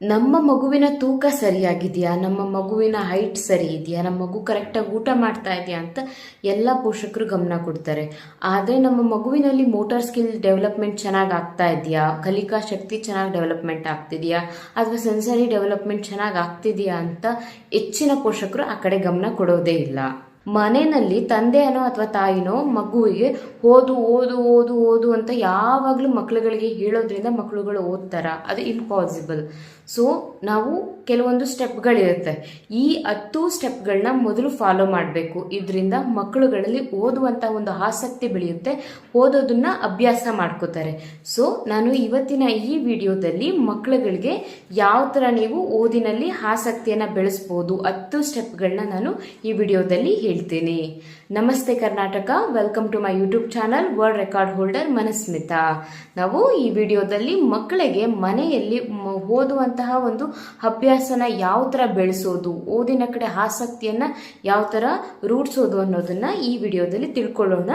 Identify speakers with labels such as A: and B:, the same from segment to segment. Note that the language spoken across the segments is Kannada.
A: ನಮ್ಮ ಮಗುವಿನ ತೂಕ ಸರಿಯಾಗಿದೆಯಾ? ನಮ್ಮ ಮಗುವಿನ ಹೈಟ್ ಸರಿ ಇದೆಯಾ ನಮ್ಮ ಮಗು ಕರೆಕ್ಟಾಗಿ ಊಟ ಮಾಡ್ತಾ ಇದೆಯಾ ಅಂತ ಎಲ್ಲ ಪೋಷಕರು ಗಮನ ಕೊಡ್ತಾರೆ. ಆದರೆ ನಮ್ಮ ಮಗುವಿನಲ್ಲಿ ಮೋಟಾರ್ ಸ್ಕಿಲ್ ಡೆವಲಪ್ಮೆಂಟ್ ಚೆನ್ನಾಗಿ ಆಗ್ತಾ ಇದೆಯಾ? ಕಲಿಕಾ ಶಕ್ತಿ ಚೆನ್ನಾಗಿ ಡೆವಲಪ್ಮೆಂಟ್ ಆಗ್ತಿದೆಯಾ? ಅಥವಾ ಸೆನ್ಸರಿ ಡೆವಲಪ್ಮೆಂಟ್ ಚೆನ್ನಾಗಿ ಆಗ್ತಿದೆಯಾ ಅಂತ ಹೆಚ್ಚಿನ ಪೋಷಕರು ಆ ಕಡೆ ಗಮನ ಕೊಡೋದೇ ಇಲ್ಲ. ಮನೆಯಲ್ಲಿ ತಂದೆಯನೋ ಅಥವಾ ತಾಯಿನೋ ಮಗುವಿಗೆ ಓದು ಓದು ಓದು ಓದು ಅಂತ ಯಾವಾಗಲೂ ಮಕ್ಳುಗಳಿಗೆ ಹೇಳೋದ್ರಿಂದ ಮಕ್ಕಳುಗಳು ಓದ್ತಾರ. ಅದು ಇಂಪಾಸಿಬಲ್ ಸೊ ನಾವು ಕೆಲವೊಂದು ಸ್ಟೆಪ್ಗಳಿರುತ್ತೆ ಈ ಹತ್ತು ಸ್ಟೆಪ್ಗಳನ್ನ ಮೊದಲು ಫಾಲೋ ಮಾಡಬೇಕು. ಇದರಿಂದ ಮಕ್ಕಳುಗಳಲ್ಲಿ ಓದುವಂಥ ಒಂದು ಆಸಕ್ತಿ ಬೆಳೆಯುತ್ತೆ. ಓದೋದನ್ನ ಅಭ್ಯಾಸ ಮಾಡ್ಕೋತಾರೆ. ಸೊ ನಾನು ಇವತ್ತಿನ ಈ ವಿಡಿಯೋದಲ್ಲಿ ಮಕ್ಕಳುಗಳಿಗೆ ಯಾವ ಥರ ನೀವು ಓದಿನಲ್ಲಿ ಆಸಕ್ತಿಯನ್ನು ಬೆಳೆಸ್ಬೋದು ಹತ್ತು ಸ್ಟೆಪ್ಗಳನ್ನ ನಾನು ಈ ವಿಡಿಯೋದಲ್ಲಿ ಹೇಳ್ತೀನಿ. ನಮಸ್ತೆ Karnataka welcome to my YouTube channel world record holder Manasmita. ನಾವು ಈ ವಿಡಿಯೋದಲ್ಲಿ ಮಕ್ಕಳಿಗೆ ಮನೆಯಲ್ಲಿ ಮ- ಓದುವಂತಹ ಒಂದು ಅಭ್ಯಾಸನ ಯಾವ ಥರ ಬೆಳೆಸೋದು, ಓದಿನ ಕಡೆ ಆಸಕ್ತಿಯನ್ನ ಯಾವ ಥರ ರೂಢಿಸೋದು ಅನ್ನೋದನ್ನ ಈ ವಿಡಿಯೋದಲ್ಲಿ ತಿಳ್ಕೊಳ್ಳೋಣ.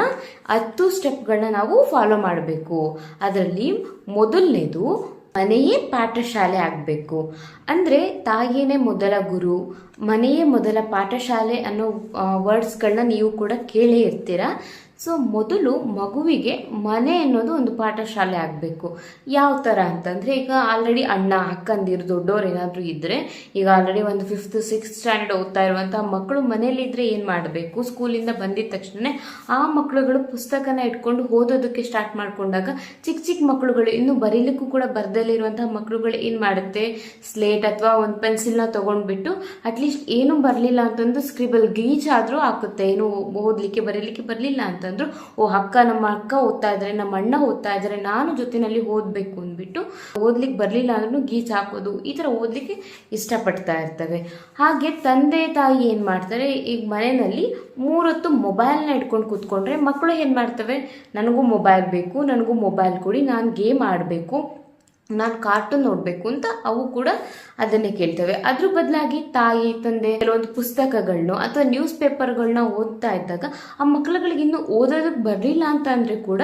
A: ಹತ್ತು ಸ್ಟೆಪ್ಗಳನ್ನ ನಾವು ಫಾಲೋ ಮಾಡಬೇಕು. ಅದರಲ್ಲಿ ಮೊದಲನೇದು ಮನೆಯೇ ಪಾಠಶಾಲೆ ಆಗಬೇಕು. ಅಂದರೆ ತಾಯಿಯೇ ಮೊದಲ ಗುರು, ಮನೆಯೇ ಮೊದಲ ಪಾಠಶಾಲೆ ಅನ್ನೋ ವರ್ಡ್ಸ್ಗಳನ್ನ ನೀವು ಕೂಡ ಕೇಳೇ ಇರ್ತೀರ. ಸೊ ಮೊದಲು ಮಗುವಿಗೆ ಮನೆ ಅನ್ನೋದು ಒಂದು ಪಾಠಶಾಲೆ ಆಗಬೇಕು. ಯಾವ ಥರ ಅಂತಂದರೆ ಈಗ ಆಲ್ರೆಡಿ ಅಣ್ಣ ಅಕ್ಕಂದಿರು ದೊಡ್ಡವ್ರು ಏನಾದರೂ ಇದ್ದರೆ ಈಗ ಆಲ್ರೆಡಿ ಒಂದು ಫಿಫ್ತ್ ಸಿಕ್ಸ್ತ್ ಸ್ಟ್ಯಾಂಡರ್ಡ್ ಓದ್ತಾ ಇರುವಂಥ ಮಕ್ಕಳು ಮನೆಯಲ್ಲಿದ್ದರೆ ಏನು ಮಾಡಬೇಕು? ಸ್ಕೂಲಿಂದ ಬಂದಿದ ತಕ್ಷಣ ಆ ಮಕ್ಕಳುಗಳು ಪುಸ್ತಕನ ಇಟ್ಕೊಂಡು ಓದೋದಕ್ಕೆ ಸ್ಟಾರ್ಟ್ ಮಾಡಿಕೊಂಡಾಗ ಚಿಕ್ಕ ಚಿಕ್ಕ ಮಕ್ಕಳುಗಳು, ಇನ್ನೂ ಬರೀಲಿಕ್ಕೂ ಕೂಡ ಬರ್ದಲ್ಲಿರುವಂತಹ ಮಕ್ಕಳುಗಳು ಏನು ಮಾಡುತ್ತೆ? ಸ್ಲೇಟ್ ಅಥವಾ ಒಂದು ಪೆನ್ಸಿಲ್ನ ತೊಗೊಂಡ್ಬಿಟ್ಟು ಅಟ್ಲೀಸ್ಟ್ ಏನೂ ಬರಲಿಲ್ಲ ಅಂತಂದು ಸ್ಕ್ರಿಬಲ್ ಗೀಚ್ ಆದರೂ ಹಾಕುತ್ತೆ. ಏನು ಓದಲಿಕ್ಕೆ, ಬರೀಲಿಕ್ಕೆ ಬರಲಿಲ್ಲ ಓ, ಅಕ್ಕ, ನಮ್ಮ ಅಕ್ಕ ಓದ್ತಾ ಇದ್ದಾರೆ ನಮ್ಮ ಅಣ್ಣ ಓದ್ತಾ ಇದ್ದಾರೆ ನಾನು ಜೊತೆನಲ್ಲಿ ಓದಬೇಕು ಅಂದ್ಬಿಟ್ಟು ಓದ್ಲಿಕ್ಕೆ ಬರಲಿಲ್ಲ ಅಂದ್ರೂ ಗೀಚ್ ಹಾಕೋದು ಈ ಥರ ಓದಲಿಕ್ಕೆ ಇಷ್ಟಪಡ್ತಾ ಇರ್ತವೆ. ಹಾಗೆ ತಂದೆ ತಾಯಿ ಏನು ಮಾಡ್ತಾರೆ, ಈಗ ಮನೆಯಲ್ಲಿ ಮೂರೊತ್ತು ಮೊಬೈಲ್ನ ಇಟ್ಕೊಂಡು ಕೂತ್ಕೊಂಡ್ರೆ ಮಕ್ಕಳು ಏನು ಮಾಡ್ತವೆ, ನನಗೂ ಮೊಬೈಲ್ ಬೇಕು, ನನಗೂ ಮೊಬೈಲ್ ಕೊಡಿ, ನಾನು ಗೇಮ್ ಆಡಬೇಕು. ನಾನು ಕಾರ್ಟೂನ್ ನೋಡಬೇಕು ಅಂತ ಅವು ಕೂಡ ಅದನ್ನೇ ಕೇಳ್ತವೆ. ಅದ್ರ ಬದಲಾಗಿ ತಾಯಿ, ತಂದೆ ಕೆಲವೊಂದು ಪುಸ್ತಕಗಳನ್ನ ಅಥವಾ ನ್ಯೂಸ್ ಪೇಪರ್ಗಳನ್ನ ಓದ್ತಾ ಇದ್ದಾಗ ಆ ಮಕ್ಕಳುಗಳಿಗೆ ಇನ್ನೂ ಓದೋದಕ್ಕೆ ಬರಲಿಲ್ಲ ಅಂತ ಅಂದರೆ ಕೂಡ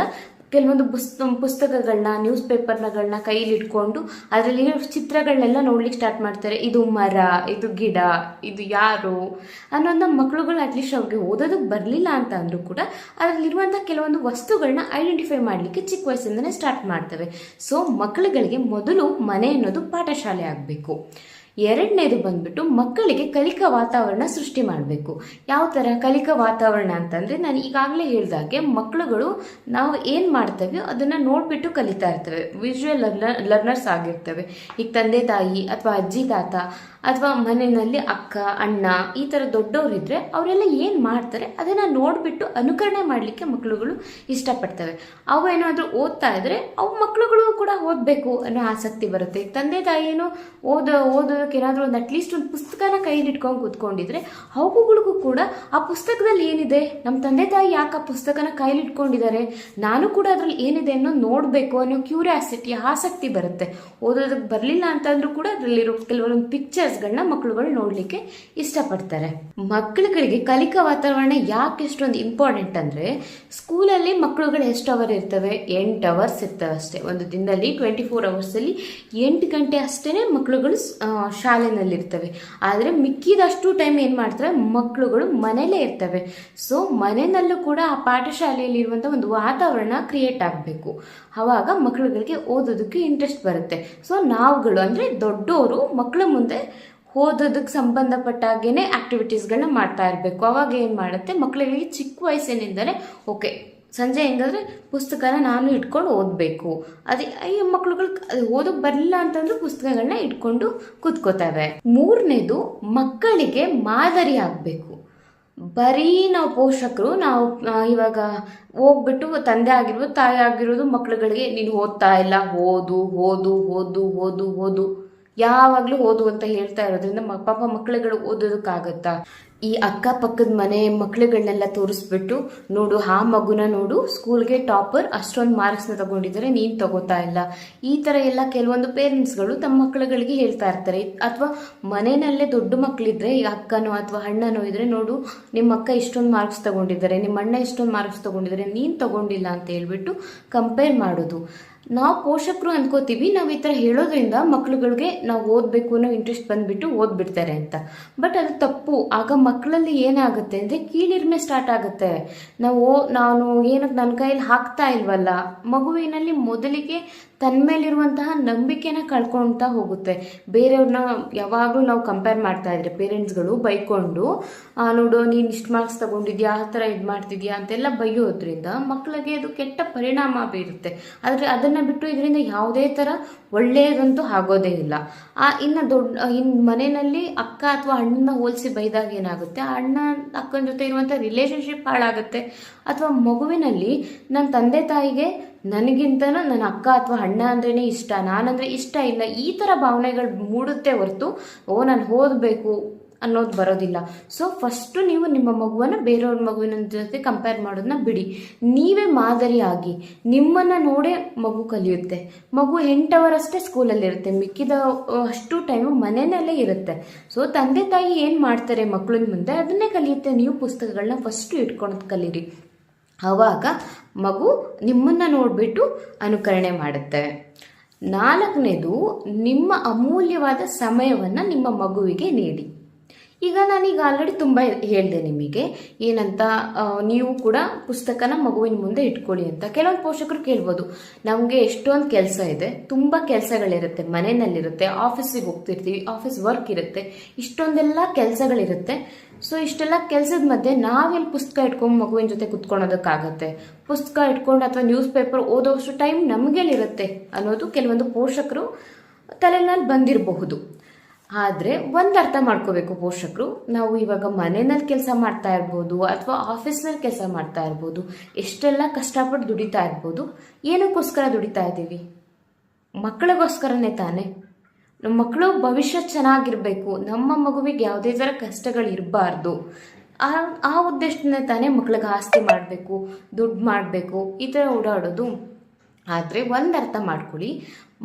A: ಕೆಲವೊಂದು ಪುಸ್ ಪುಸ್ತಕಗಳನ್ನ ನ್ಯೂಸ್ ಪೇಪರ್ನಗಳನ್ನ ಕೈಲಿ ಇಟ್ಕೊಂಡು ಅದರಲ್ಲಿರೋ ಚಿತ್ರಗಳನ್ನೆಲ್ಲ ನೋಡ್ಲಿಕ್ಕೆ ಸ್ಟಾರ್ಟ್ ಮಾಡ್ತಾರೆ. ಇದು ಮರ, ಇದು ಗಿಡ, ಇದು ಯಾರು ಅನ್ನೋದನ್ನ ಮಕ್ಕಳುಗಳು ಅಟ್ಲೀಸ್ಟ್ ಅವ್ರಿಗೆ ಓದೋದಕ್ಕೆ ಬರಲಿಲ್ಲ ಅಂತ ಅಂದರೂ ಕೂಡ ಅದರಲ್ಲಿರುವಂಥ ಕೆಲವೊಂದು ವಸ್ತುಗಳನ್ನ ಐಡೆಂಟಿಫೈ ಮಾಡಲಿಕ್ಕೆ ಚಿಕ್ಕ ವಯಸ್ಸಿಂದನೇ ಸ್ಟಾರ್ಟ್ ಮಾಡ್ತವೆ. ಸೊ ಮಕ್ಕಳುಗಳಿಗೆ ಮೊದಲು ಮನೆ ಅನ್ನೋದು ಪಾಠಶಾಲೆ ಆಗಬೇಕು. ಎರಡನೇದು ಬಂದ್ಬಿಟ್ಟು ಮಕ್ಕಳಿಗೆ ಕಲಿಕಾ ವಾತಾವರಣ ಸೃಷ್ಟಿ ಮಾಡಬೇಕು. ಯಾವ ಥರ ಕಲಿಕಾ ವಾತಾವರಣ ಅಂತಂದರೆ ನಾನು ಈಗಾಗಲೇ ಹೇಳಿದಾಗೆ ಮಕ್ಕಳುಗಳು ನಾವು ಏನು ಮಾಡ್ತೇವೆ ಅದನ್ನು ನೋಡಿಬಿಟ್ಟು ಕಲಿತಾ ಇರ್ತವೆ. ವಿಜುವಲ್ ಲರ್ನರ್ ಲರ್ನರ್ಸ್ ಆಗಿರ್ತವೆ. ಈಗ ತಂದೆ ತಾಯಿ ಅಥವಾ ಅಜ್ಜಿ ತಾತ ಅಥವಾ ಮನೆಯಲ್ಲಿ ಅಕ್ಕ, ಅಣ್ಣ ಈ ಥರ ದೊಡ್ಡವರಿದ್ದರೆ ಅವರೆಲ್ಲ ಏನು ಮಾಡ್ತಾರೆ ಅದನ್ನು ನೋಡಿಬಿಟ್ಟು ಅನುಕರಣೆ ಮಾಡಲಿಕ್ಕೆ ಮಕ್ಕಳುಗಳು ಇಷ್ಟಪಡ್ತವೆ. ಅವು ಏನಾದರೂ ಓದ್ತಾ ಇದ್ದರೆ ಅವು ಮಕ್ಕಳುಗಳು ಕೂಡ ಓದಬೇಕು ಅನ್ನೋ ಆಸಕ್ತಿ ಬರುತ್ತೆ. ತಂದೆ ತಂದೆ ಓದೋ ಓದೋ ಓದೋದಕ್ಕೆ ಏನಾದರೂ ಒಂದು ಅಟ್ಲೀಸ್ಟ್ ಒಂದು ಪುಸ್ತಕನ ಕೈಯಲ್ಲಿ ಇಟ್ಕೊಂಡು ಕೂತ್ಕೊಂಡಿದ್ರೆ ಅವುಗಳಿಗೂ ಕೂಡ ಆ ಪುಸ್ತಕದಲ್ಲಿ ಏನಿದೆ? ನಮ್ಮ ತಂದೆ ತಾಯಿ ಯಾಕೆ ಆ ಪುಸ್ತಕನ ಕೈಲಿ ಇಟ್ಕೊಂಡಿದ್ದಾರೆ? ನಾನು ಕೂಡ ಅದರಲ್ಲಿ ಏನಿದೆ ಅನ್ನೋ ನೋಡಬೇಕು ಅನ್ನೋ ಕ್ಯೂರಿಯಾಸಿಟಿ, ಆಸಕ್ತಿ ಬರುತ್ತೆ. ಓದೋದಕ್ಕೆ ಬರಲಿಲ್ಲ ಅಂತಂದ್ರೂ ಕೂಡ ಅದರಲ್ಲಿರೋ ಕೆಲವೊಂದು ಪಿಕ್ಚರ್ಸ್ಗಳನ್ನ ಮಕ್ಕಳುಗಳು ನೋಡಲಿಕ್ಕೆ ಇಷ್ಟಪಡ್ತಾರೆ. ಮಕ್ಕಳುಗಳಿಗೆ ಕಲಿಕಾ ವಾತಾವರಣ ಯಾಕೆ ಎಷ್ಟೊಂದು ಇಂಪಾರ್ಟೆಂಟ್ ಅಂದರೆ, ಸ್ಕೂಲಲ್ಲಿ ಮಕ್ಕಳುಗಳು ಎಷ್ಟು ಅವರ್ ಇರ್ತವೆ? ಎಂಟು ಅವರ್ಸ್ ಇರ್ತವೆ ಅಷ್ಟೇ. ಒಂದು ದಿನದಲ್ಲಿ ಟ್ವೆಂಟಿ ಫೋರ್ ಅವರ್ಸಲ್ಲಿ ಎಂಟು ಗಂಟೆ ಅಷ್ಟೇ ಮಕ್ಕಳುಗಳು ಶಾಲೆನಲ್ಲಿರ್ತವೆ. ಆದರೆ ಮಿಕ್ಕಿದಷ್ಟು ಟೈಮ್ ಏನು ಮಾಡ್ತಾರೆ? ಮಕ್ಕಳುಗಳು ಮನೆಯಲ್ಲೇ ಇರ್ತವೆ. ಸೊ ಮನೆಯಲ್ಲೂ ಕೂಡ ಆ ಪಾಠಶಾಲೆಯಲ್ಲಿರುವಂಥ ಒಂದು ವಾತಾವರಣ ಕ್ರಿಯೇಟ್ ಆಗಬೇಕು. ಆವಾಗ ಮಕ್ಕಳುಗಳಿಗೆ ಓದೋದಕ್ಕೆ ಇಂಟ್ರೆಸ್ಟ್ ಬರುತ್ತೆ. ಸೊ ನಾವುಗಳು ಅಂದರೆ ದೊಡ್ಡವರು ಮಕ್ಕಳ ಮುಂದೆ ಓದೋದಕ್ಕೆ ಸಂಬಂಧಪಟ್ಟಾಗೇ ಆ್ಯಕ್ಟಿವಿಟೀಸ್ಗಳನ್ನ ಮಾಡ್ತಾ ಇರಬೇಕು. ಅವಾಗ ಏನು ಮಾಡುತ್ತೆ? ಮಕ್ಕಳಿಗೆ ಚಿಕ್ಕ ವಯಸ್ಸಿನಿಂದಲೇ ಓಕೆ ಸಂಜೆ ಹೆಂಗಂದ್ರೆ ಪುಸ್ತಕನ ನಾನು ಇಟ್ಕೊಂಡು ಓದಬೇಕು. ಅದೇ ಅಯ್ಯೋ ಮಕ್ಳುಗಳು ಅದು ಓದೋಕೆ ಬರಲಿಲ್ಲ ಅಂತಂದ್ರೂ ಪುಸ್ತಕಗಳನ್ನ ಇಟ್ಕೊಂಡು ಕೂತ್ಕೋತವೆ. ಮೂರನೇದು, ಮಕ್ಕಳಿಗೆ ಮಾದರಿ ಆಗಬೇಕು. ಬರೀ ನಾವು ಪೋಷಕರು, ನಾವು ಇವಾಗ ಹೋಗ್ಬಿಟ್ಟು ತಂದೆ ಆಗಿರ್ಬೋದು, ತಾಯಿ ಆಗಿರೋದು ಮಕ್ಳುಗಳಿಗೆ, ನೀನು ಓದ್ತಾ ಇಲ್ಲ, ಓದು ಓದು ಓದು ಓದು ಓದು. ಯಾವಾಗಲೂ ಓದು ಅಂತ ಹೇಳ್ತಾ ಇರೋದ್ರಿಂದ ಪಾಪ ಮಕ್ಕಳುಗಳು ಓದೋದಕ್ಕಾಗತ್ತಾ? ಈ ಅಕ್ಕಪಕ್ಕದ ಮನೆ ಮಕ್ಳುಗಳನ್ನೆಲ್ಲ ತೋರಿಸ್ಬಿಟ್ಟು ನೋಡು, ಆ ಮಗುನ ನೋಡು ಸ್ಕೂಲ್ಗೆ ಟಾಪರ್ ಅಷ್ಟೊಂದು ಮಾರ್ಕ್ಸ್ನ ತಗೊಂಡಿದ್ದಾರೆ ನೀನು ತಗೋತಾ ಇಲ್ಲ. ಈ ಥರ ಎಲ್ಲ ಕೆಲವೊಂದು ಪೇರೆಂಟ್ಸ್ಗಳು ತಮ್ಮ ಮಕ್ಕಳುಗಳಿಗೆ ಹೇಳ್ತಾ ಇರ್ತಾರೆ. ಅಥವಾ ಮನೆಯಲ್ಲೇ ದೊಡ್ಡ ಮಕ್ಕಳಿದ್ರೆ ಈ ಅಕ್ಕನೋ ಅಥವಾ ಅಣ್ಣನೋ ಇದ್ರೆ ನೋಡು, ನಿಮ್ಮ ಅಕ್ಕ ಇಷ್ಟೊಂದು ಮಾರ್ಕ್ಸ್ ತಗೊಂಡಿದ್ದಾರೆ, ನಿಮ್ಮ ಅಣ್ಣ ಇಷ್ಟೊಂದು ಮಾರ್ಕ್ಸ್ ತಗೊಂಡಿದ್ದಾರೆ, ನೀನು ತಗೊಂಡಿಲ್ಲ ಅಂತ ಹೇಳ್ಬಿಟ್ಟು ಕಂಪೇರ್ ಮಾಡೋದು. ನಾವು ಪೋಷಕರು ಅಂದ್ಕೋತೀವಿ ನಾವು ಈ ಥರ ಹೇಳೋದ್ರಿಂದ ಮಕ್ಕಳುಗಳಿಗೆ ನಾವು ಓದಬೇಕು ಅನ್ನೋ ಇಂಟ್ರೆಸ್ಟ್ ಬಂದುಬಿಟ್ಟು ಓದ್ಬಿಡ್ತಾರೆ ಅಂತ. ಬಟ್ ಅದು ತಪ್ಪು. ಆಗ ಮಕ್ಕಳಲ್ಲಿ ಏನಾಗುತ್ತೆ ಅಂದರೆ ಕೀಳಿರ್ಮೆ ಸ್ಟಾರ್ಟ್ ಆಗುತ್ತೆ. ನಾವು ನಾನು ಏನಕ್ಕೆ ನನ್ನ ಕೈಯಲ್ಲಿ ಹಾಕ್ತಾ ಇಲ್ವಲ್ಲ, ಮಗುವಿನಲ್ಲಿ ಮೊದಲಿಗೆ ತನ್ನ ಮೇಲಿರುವಂತಹ ನಂಬಿಕೆನ ಕಳ್ಕೊಳ್ತಾ ಹೋಗುತ್ತೆ. ಬೇರೆಯವ್ರನ್ನ ಯಾವಾಗಲೂ ನಾವು ಕಂಪೇರ್ ಮಾಡ್ತಾ ಇದ್ರೆ ಪೇರೆಂಟ್ಸ್ಗಳು ಬೈಕೊಂಡು ನೋಡು, ನೀನು ಇಷ್ಟು ಮಾರ್ಕ್ಸ್ ತಗೊಂಡಿದ್ಯಾ, ಆ ಥರ ಇದು ಮಾಡ್ತಿದ್ಯಾ ಅಂತೆಲ್ಲ ಬೈಯೋದ್ರಿಂದ ಮಕ್ಕಳಿಗೆ ಅದು ಕೆಟ್ಟ ಪರಿಣಾಮ ಬೀರುತ್ತೆ. ಆದರೆ ಅದನ್ನು ಬಿಟ್ಟು ಇದರಿಂದ ಯಾವುದೇ ಥರ ಒಳ್ಳೆಯದಂತೂ ಆಗೋದೇ ಇಲ್ಲ. ಆ, ಇನ್ನು ದೊಡ್ಡ ಇನ್ನು ಮನೆಯಲ್ಲಿ ಅಕ್ಕ ಅಥವಾ ಅಣ್ಣನ ಹೋಲಿಸಿ ಬೈದಾಗ ಏನಾಗುತ್ತೆ? ಅಣ್ಣ, ಅಕ್ಕನ ಜೊತೆ ಇರುವಂಥ ರಿಲೇಷನ್ಶಿಪ್ ಹಾಳಾಗುತ್ತೆ. ಅಥವಾ ಮಗುವಿನಲ್ಲಿ ನನ್ನ ತಂದೆ ತಾಯಿಗೆ ನನಗಿಂತನೂ ನನ್ನ ಅಕ್ಕ ಅಥವಾ ಅಣ್ಣ ಅಂದ್ರೇ ಇಷ್ಟ, ನಾನಂದರೆ ಇಷ್ಟ ಇಲ್ಲ. ಈ ಥರ ಭಾವನೆಗಳು ಮೂಡುತ್ತೆ ಹೊರತು, ಓ, ನಾನು ಓದಬೇಕು ಅನ್ನೋದು ಬರೋದಿಲ್ಲ. ಸೊ ಫಸ್ಟು ನೀವು ನಿಮ್ಮ ಮಗುವನ್ನು ಬೇರೆಯವ್ರ ಮಗುವಿನ ಜೊತೆ ಕಂಪೇರ್ ಮಾಡೋದನ್ನ ಬಿಡಿ. ನೀವೇ ಮಾದರಿಯಾಗಿ ನಿಮ್ಮನ್ನು ನೋಡೇ ಮಗು ಕಲಿಯುತ್ತೆ. ಮಗು ಎಂಟವರಷ್ಟೇ ಸ್ಕೂಲಲ್ಲಿರುತ್ತೆ ಮಿಕ್ಕಿದ ಅಷ್ಟು ಟೈಮು ಮನೆಯಲ್ಲೇ ಇರುತ್ತೆ. ಸೊ ತಂದೆ ತಾಯಿ ಏನು ಮಾಡ್ತಾರೆ ಮಕ್ಕಳಿನ ಮುಂದೆ ಅದನ್ನೇ ಕಲಿಯುತ್ತೆ. ನೀವು ಪುಸ್ತಕಗಳನ್ನ ಫಸ್ಟು ಇಟ್ಕೊಳೋದು ಕಲೀರಿ. ಆವಾಗ ಮಗು ನಿಮ್ಮನ್ನು ನೋಡಿಬಿಟ್ಟು ಅನುಕರಣೆ ಮಾಡುತ್ತೆ. ನಾಲ್ಕನೇದು ನಿಮ್ಮ ಅಮೂಲ್ಯವಾದ ಸಮಯವನ್ನು ನಿಮ್ಮ ಮಗುವಿಗೆ ನೀಡಿ. ಈಗ ನಾನೀಗ ಆಲ್ರೆಡಿ ತುಂಬ ಹೇಳಿದೆ ನಿಮಗೆ, ಏನಂತ ನೀವು ಕೂಡ ಪುಸ್ತಕನ ಮಗುವಿನ ಮುಂದೆ ಇಟ್ಕೊಳ್ಳಿ ಅಂತ. ಕೆಲವೊಂದು ಪೋಷಕರು ಕೇಳ್ಬೋದು, ನಮಗೆ ಎಷ್ಟೊಂದು ಕೆಲಸ ಇದೆ, ತುಂಬ ಕೆಲಸಗಳಿರುತ್ತೆ, ಮನೆಯಲ್ಲಿರುತ್ತೆ ಆಫೀಸಿಗೆ ಹೋಗ್ತಿರ್ತೀವಿ ಆಫೀಸ್ ವರ್ಕ್ ಇರುತ್ತೆ, ಇಷ್ಟೊಂದೆಲ್ಲ ಕೆಲಸಗಳಿರುತ್ತೆ. ಸೊ ಇಷ್ಟೆಲ್ಲ ಕೆಲಸದ ಮಧ್ಯೆ ನಾವೆಲ್ಲಿ ಪುಸ್ತಕ ಇಟ್ಕೊಂಡು ಮಗುವಿನ ಜೊತೆ ಕುತ್ಕೊಳೋದಕ್ಕಾಗತ್ತೆ? ಪುಸ್ತಕ ಇಟ್ಕೊಂಡು ಅಥವಾ ನ್ಯೂಸ್ ಪೇಪರ್ ಓದೋಷ್ಟು ಟೈಮ್ ನಮಗೆಲ್ಲಿರುತ್ತೆ ಅನ್ನೋದು ಕೆಲವೊಂದು ಪೋಷಕರು ತಲೆನಲ್ಲಿ ಬಂದಿರಬಹುದು. ಆದರೆ ಒಂದು ಅರ್ಥ ಮಾಡ್ಕೋಬೇಕು ಪೋಷಕರು. ನಾವು ಇವಾಗ ಮನೆಯಲ್ಲಿ ಕೆಲಸ ಮಾಡ್ತಾ ಇರ್ಬೋದು ಅಥವಾ ಆಫೀಸ್ನಲ್ಲಿ ಕೆಲಸ ಮಾಡ್ತಾ ಇರ್ಬೋದು, ಎಷ್ಟೆಲ್ಲ ಕಷ್ಟಪಟ್ಟು ದುಡಿತಾ ಇರ್ಬೋದು, ಏನಕ್ಕೋಸ್ಕರ ದುಡಿತಾ ಇದ್ದೀವಿ? ಮಕ್ಕಳಿಗೋಸ್ಕರನೇ ತಾನೇ? ನಮ್ಮ ಮಕ್ಕಳು ಭವಿಷ್ಯ ಚೆನ್ನಾಗಿರಬೇಕು, ನಮ್ಮ ಮಗುವಿಗೆ ಯಾವುದೇ ಥರ ಕಷ್ಟಗಳು ಇರಬಾರ್ದು. ಆ ಆ ಉದ್ದೇಶದಿಂದ ತಾನೇ ಮಕ್ಕಳಿಗೆ ಆಸ್ತಿ ಮಾಡಬೇಕು, ದುಡ್ಡು ಮಾಡಬೇಕು, ಈ ಥರ ಓಡಾಡೋದು ಆದರೆ ಒಂದು ಅರ್ಥ ಮಾಡ್ಕೊಳ್ಳಿ.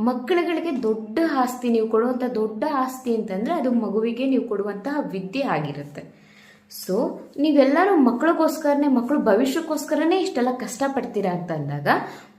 A: ಮಕ್ಕಳುಗಳಿಗೆ ದೊಡ್ಡ ಆಸ್ತಿ ನೀವು ಕೊಡುವಂಥ ದೊಡ್ಡ ಆಸ್ತಿ ಅಂತಂದರೆ ಅದು ಮಗುವಿಗೆ ನೀವು ಕೊಡುವಂತಹ ವಿದ್ಯೆ ಆಗಿರುತ್ತೆ. ಸೊ ನೀವೆಲ್ಲರೂ ಮಕ್ಕಳಿಗೋಸ್ಕರನೇ ಮಕ್ಕಳು ಭವಿಷ್ಯಕ್ಕೋಸ್ಕರನೇ ಇಷ್ಟೆಲ್ಲ ಕಷ್ಟಪಡ್ತೀರಾ ಅಂತ ಅಂದಾಗ,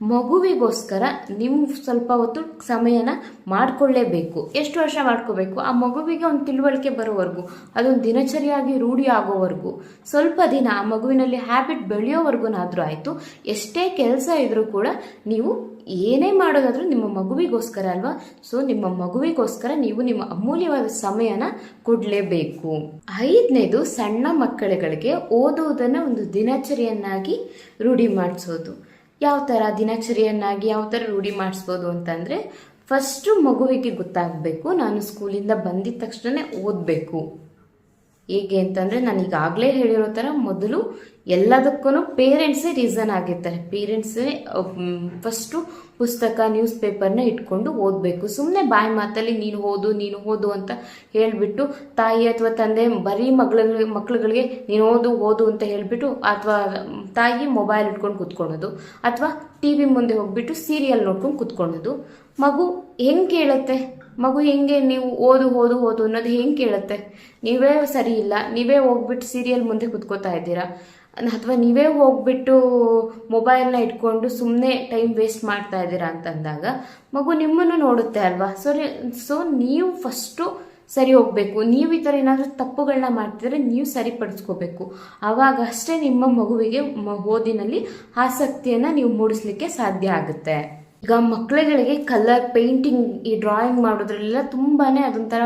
A: ಮಗುವಿಗೋಸ್ಕರ ನೀವು ಸ್ವಲ್ಪ ಹೊತ್ತು ಸಮಯನ ಮಾಡಿಕೊಳ್ಳೇಬೇಕು. ಎಷ್ಟು ವರ್ಷ ಮಾಡ್ಕೋಬೇಕು? ಆ ಮಗುವಿಗೆ ಒಂದು ತಿಳುವಳಿಕೆ ಬರೋವರೆಗೂ, ಅದೊಂದು ದಿನಚರಿಯಾಗಿ ರೂಢಿ ಆಗೋವರೆಗೂ, ಸ್ವಲ್ಪ ದಿನ ಆ ಮಗುವಿನಲ್ಲಿ ಹ್ಯಾಬಿಟ್ ಬೆಳೆಯೋವರೆಗೂನಾದರೂ ಆಯಿತು, ಎಷ್ಟೇ ಕೆಲಸ ಇದ್ರೂ ಕೂಡ ನೀವು ಏನೇ ಮಾಡೋದಾದರೂ ನಿಮ್ಮ ಮಗುವಿಗೋಸ್ಕರ ಅಲ್ವಾ? ಸೊ ನಿಮ್ಮ ಮಗುವಿಗೋಸ್ಕರ ನೀವು ನಿಮ್ಮ ಅಮೂಲ್ಯವಾದ ಸಮಯನ ಕೊಡಲೇಬೇಕು. ಐದನೇದು ಸಣ್ಣ ಮಕ್ಕಳುಗಳಿಗೆ ಓದುವುದನ್ನು ಒಂದು ದಿನಚರಿಯನ್ನಾಗಿ ರೂಢಿ ಮಾಡಿಸೋದು. ಯಾವ ಥರ ದಿನಚರಿಯನ್ನಾಗಿ ಯಾವ ಥರ ರೂಢಿ ಮಾಡಿಸ್ಬೋದು ಅಂತಂದರೆ ಫಸ್ಟು ಮಗುವಿಗೆ ಗೊತ್ತಾಗಬೇಕು, ನಾನು ಸ್ಕೂಲಿಂದ ಬಂದಿದ ತಕ್ಷಣ ಓದಬೇಕು. ಹೇಗೆ ಅಂತಂದರೆ ನಾನು ಈಗಾಗಲೇ ಹೇಳಿರೋ ಥರ ಮೊದಲು ಎಲ್ಲದಕ್ಕೂ ಪೇರೆಂಟ್ಸೇ ರೀಸನ್ ಆಗಿರ್ತಾರೆ ಪೇರೆಂಟ್ಸೇ ಫಸ್ಟು ಪುಸ್ತಕ ನ್ಯೂಸ್ ಪೇಪರ್ನ ಇಟ್ಕೊಂಡು ಓದಬೇಕು. ಸುಮ್ಮನೆ ಬಾಯಿ ಮಾತಲ್ಲಿ ನೀನು ಓದು ನೀನು ಓದು ಅಂತ ಹೇಳಿಬಿಟ್ಟು ತಾಯಿ ಅಥವಾ ತಂದೆ ಬರೀ ಮಗಳ ಮಕ್ಳುಗಳಿಗೆ ನೀನು ಓದು ಓದು ಅಂತ ಹೇಳಿಬಿಟ್ಟು ಅಥವಾ ತಾಯಿ ಮೊಬೈಲ್ ಇಟ್ಕೊಂಡು ಕೂತ್ಕೊಳ್ಳೋದು. ಅಥವಾ ಟಿ ವಿ ಮುಂದೆ ಹೋಗ್ಬಿಟ್ಟು ಸೀರಿಯಲ್ ನೋಡ್ಕೊಂಡು ಕೂತ್ಕೊಳ್ಳೋದು. ಮಗು ಹೆಂಗೆ ಕೇಳುತ್ತೆ? ಮಗು ಹೆಂಗೆ ನೀವು ಓದು ಓದು ಓದು ಅನ್ನೋದು ಹೆಂಗೆ ಕೇಳುತ್ತೆ? ನೀವೇ ಸರಿ ಇಲ್ಲ, ನೀವೇ ಹೋಗ್ಬಿಟ್ಟು ಸೀರಿಯಲ್ ಮುಂದೆ ಕುತ್ಕೋತಾ ಇದ್ದೀರಾ? ಅಥವಾ ನೀವೇ ಹೋಗ್ಬಿಟ್ಟು ಮೊಬೈಲ್ನ ಇಟ್ಕೊಂಡು ಸುಮ್ಮನೆ ಟೈಮ್ ವೇಸ್ಟ್ ಮಾಡ್ತಾ ಇದ್ದೀರಾ ಅಂತಂದಾಗ ಮಗು ನಿಮ್ಮನ್ನು ನೋಡುತ್ತೆ ಅಲ್ವಾ? ಸೊ ಸೊ ನೀವು ಫಸ್ಟು ಸರಿ ಹೋಗಬೇಕು. ನೀವು ಈ ಥರ ಏನಾದರೂ ತಪ್ಪುಗಳನ್ನ ಮಾಡ್ತಿದ್ರೆ ನೀವು ಸರಿಪಡಿಸ್ಕೋಬೇಕು. ಆವಾಗ ಅಷ್ಟೇ ನಿಮ್ಮ ಮಗುವಿಗೆ ಓದಿನಲ್ಲಿ ಆಸಕ್ತಿಯನ್ನು ನೀವು ಮೂಡಿಸ್ಲಿಕ್ಕೆ ಸಾಧ್ಯ ಆಗುತ್ತೆ. ಈಗ ಮಕ್ಕಳುಗಳಿಗೆ ಕಲರ್ ಪೇಂಟಿಂಗ್ ಈ ಡ್ರಾಯಿಂಗ್ ಮಾಡೋದ್ರಲ್ಲೆಲ್ಲ ತುಂಬಾ ಅದೊಂಥರ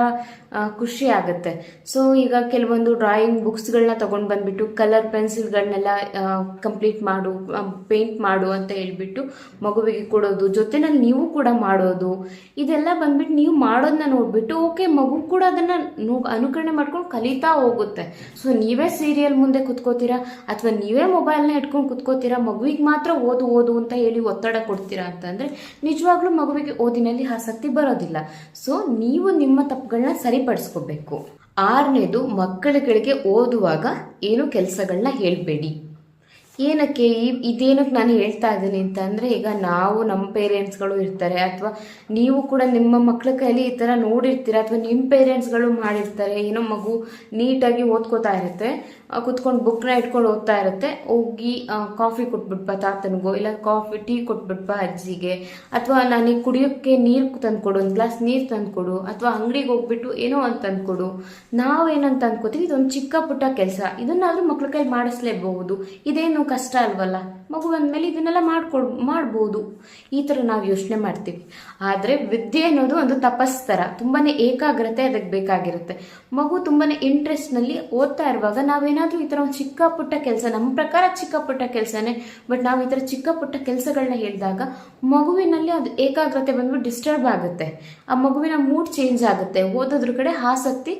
A: ಖುಷಿ ಆಗುತ್ತೆ. ಸೊ ಈಗ ಕೆಲವೊಂದು ಡ್ರಾಯಿಂಗ್ ಬುಕ್ಸ್ಗಳನ್ನ ತೊಗೊಂಡು ಬಂದ್ಬಿಟ್ಟು ಕಲರ್ ಪೆನ್ಸಿಲ್ಗಳನ್ನೆಲ್ಲ ಕಂಪ್ಲೀಟ್ ಮಾಡು ಪೇಂಟ್ ಮಾಡು ಅಂತ ಹೇಳ್ಬಿಟ್ಟು ಮಗುವಿಗೆ ಕೊಡೋದು, ಜೊತೆನಲ್ಲಿ ನೀವು ಕೂಡ ಮಾಡೋದು, ಇದೆಲ್ಲ ಬಂದ್ಬಿಟ್ಟು ನೀವು ಮಾಡೋದನ್ನ ನೋಡಿಬಿಟ್ಟು ಓಕೆ ಮಗು ಕೂಡ ಅದನ್ನು ಅನುಕರಣೆ ಮಾಡ್ಕೊಂಡು ಕಲಿತಾ ಹೋಗುತ್ತೆ. ಸೊ ನೀವೇ ಸೀರಿಯಲ್ ಮುಂದೆ ಕುತ್ಕೋತೀರಾ? ಅಥವಾ ನೀವೇ ಮೊಬೈಲ್ನ ಇಟ್ಕೊಂಡು ಕುತ್ಕೋತೀರಾ? ಮಗುವಿಗೆ ಮಾತ್ರ ಓದು ಓದು ಅಂತ ಹೇಳಿ ಒತ್ತಡ ಕೊಡ್ತೀರಾ ಅಂತಂದರೆ ನಿಜವಾಗ್ಲೂ ಮಗುವಿಗೆ ಓದಿನಲ್ಲಿ ಆಸಕ್ತಿ ಬರೋದಿಲ್ಲ. ಸೊ ನೀವು ನಿಮ್ಮ ತಪ್ಪುಗಳನ್ನ ಸರಿಪಡಿಸ್ಕೋಬೇಕು. ಆರನೇದು, ಮಕ್ಕಳುಗಳಿಗೆ ಓದುವಾಗ ಏನು ಕೆಲಸಗಳನ್ನ ಹೇಳಬೇಡಿ. ಏನಕ್ಕೆ ಈ ಇದೇನಕ್ಕೆ ನಾನು ಹೇಳ್ತಾ ಇದ್ದೀನಿ ಅಂತಂದರೆ ಈಗ ನಾವು ನಮ್ಮ ಪೇರೆಂಟ್ಸ್ಗಳು ಇರ್ತಾರೆ ಅಥವಾ ನೀವು ಕೂಡ ನಿಮ್ಮ ಮಕ್ಕಳ ಕೈಲಿ ಈ ಥರ ನೋಡಿರ್ತೀರ ಅಥವಾ ನಿಮ್ಮ ಪೇರೆಂಟ್ಸ್ಗಳು ಮಾಡಿರ್ತಾರೆ, ಏನೋ ಮಗು ನೀಟಾಗಿ ಓದ್ಕೋತಾ ಇರುತ್ತೆ ಕುತ್ಕೊಂಡು ಬುಕ್ನ ಇಟ್ಕೊಂಡು ಓದ್ತಾ ಇರುತ್ತೆ, ಹೋಗಿ ಕಾಫಿ ಕೊಟ್ಬಿಟ್ಪ ತಾತನಿಗೋ, ಇಲ್ಲ ಕಾಫಿ ಟೀ ಕೊಟ್ಬಿಟ್ಪ ಅಜ್ಜಿಗೆ, ಅಥವಾ ನನಗೆ ಕುಡಿಯೋಕ್ಕೆ ನೀರು ತಂದುಕೊಡು, ಒಂದು ಗ್ಲಾಸ್ ನೀರು ತಂದುಕೊಡು, ಅಥವಾ ಅಂಗಡಿಗೆ ಹೋಗ್ಬಿಟ್ಟು ಏನೋ ಅಂತ ತಂದುಕೊಡು, ನಾವೇನಂತ ಅನ್ಕೋತೀವಿ, ಇದೊಂದು ಚಿಕ್ಕ ಪುಟ್ಟ ಕೆಲಸ, ಇದನ್ನಾದರೂ ಮಕ್ಳ ಕೈ ಮಾಡಿಸ್ಲೇಬಹುದು, ಇದೇನು ಕಷ್ಟ ಅಲ್ವಲ್ಲ? ಮಗು ಅಂದಮೇಲೆ ಇದನ್ನೆಲ್ಲ ಮಾಡ್ಕೊಳ್, ಮಾಡ್ಬೋದು. ಈ ಥರ ನಾವು ಯೋಚನೆ ಮಾಡ್ತೀವಿ. ಆದರೆ ವಿದ್ಯೆ ಅನ್ನೋದು ಒಂದು ತಪಸ್ ಥರ ತುಂಬಾ ಏಕಾಗ್ರತೆ ಅದಕ್ಕೆ ಬೇಕಾಗಿರುತ್ತೆ. ಮಗು ತುಂಬಾ ಇಂಟ್ರೆಸ್ಟ್ನಲ್ಲಿ ಓದ್ತಾ ಇರುವಾಗ ನಾವೇನಾದರೂ ಈ ಥರ ಒಂದು ಚಿಕ್ಕ ಪುಟ್ಟ ಕೆಲಸ, ನಮ್ಮ ಪ್ರಕಾರ ಚಿಕ್ಕ ಪುಟ್ಟ ಕೆಲಸನೇ, ಬಟ್ ನಾವು ಈ ಥರ ಚಿಕ್ಕ ಪುಟ್ಟ ಕೆಲಸಗಳನ್ನ ಹೇಳಿದಾಗ ಮಗುವಿನಲ್ಲಿ ಅದು ಏಕಾಗ್ರತೆ ಬಂದ್ಬಿಟ್ಟು ಡಿಸ್ಟರ್ಬ್ ಆಗುತ್ತೆ. ಆ ಮಗುವಿನ ಮೂಡ್ ಚೇಂಜ್ ಆಗುತ್ತೆ. ಓದೋದ್ರ ಕಡೆ ಆಸಕ್ತಿ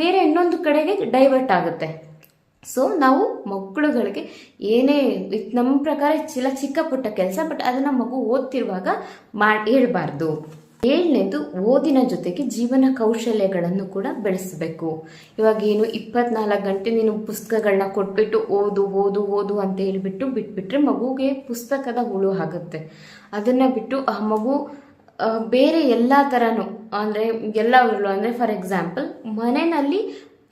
A: ಬೇರೆ ಇನ್ನೊಂದು ಕಡೆಗೆ ಡೈವರ್ಟ್ ಆಗುತ್ತೆ. ಸೊ ನಾವು ಮಕ್ಕಳುಗಳಿಗೆ ಏನೇ ನಮ್ಮ ಪ್ರಕಾರ ಚಿಲ ಚಿಕ್ಕ ಪುಟ್ಟ ಕೆಲಸ ಬಟ್ ಅದನ್ನು ಮಗು ಓದ್ತಿರುವಾಗ ಮಾಡಿ, ಹೇಳ್ಬಾರ್ದು. ಏಳನೇದು, ಓದಿನ ಜೊತೆಗೆ ಜೀವನ ಕೌಶಲ್ಯಗಳನ್ನು ಕೂಡ ಬೆಳೆಸಬೇಕು. ಇವಾಗ ಏನು ಇಪ್ಪತ್ನಾಲ್ಕು ಗಂಟೆ ನೀನು ಪುಸ್ತಕಗಳನ್ನ ಕೊಟ್ಬಿಟ್ಟು ಓದು ಓದು ಓದು ಅಂತ ಹೇಳಿಬಿಟ್ಟು ಬಿಟ್ಬಿಟ್ರೆ ಮಗುಗೆ ಪುಸ್ತಕದ ಹುಳು ಆಗುತ್ತೆ. ಅದನ್ನು ಬಿಟ್ಟು ಆ ಮಗು ಬೇರೆ ಎಲ್ಲ ಥರನೂ ಅಂದರೆ ಎಲ್ಲ ಅಂದರೆ ಫಾರ್ ಎಕ್ಸಾಂಪಲ್ ಮನೆಯಲ್ಲಿ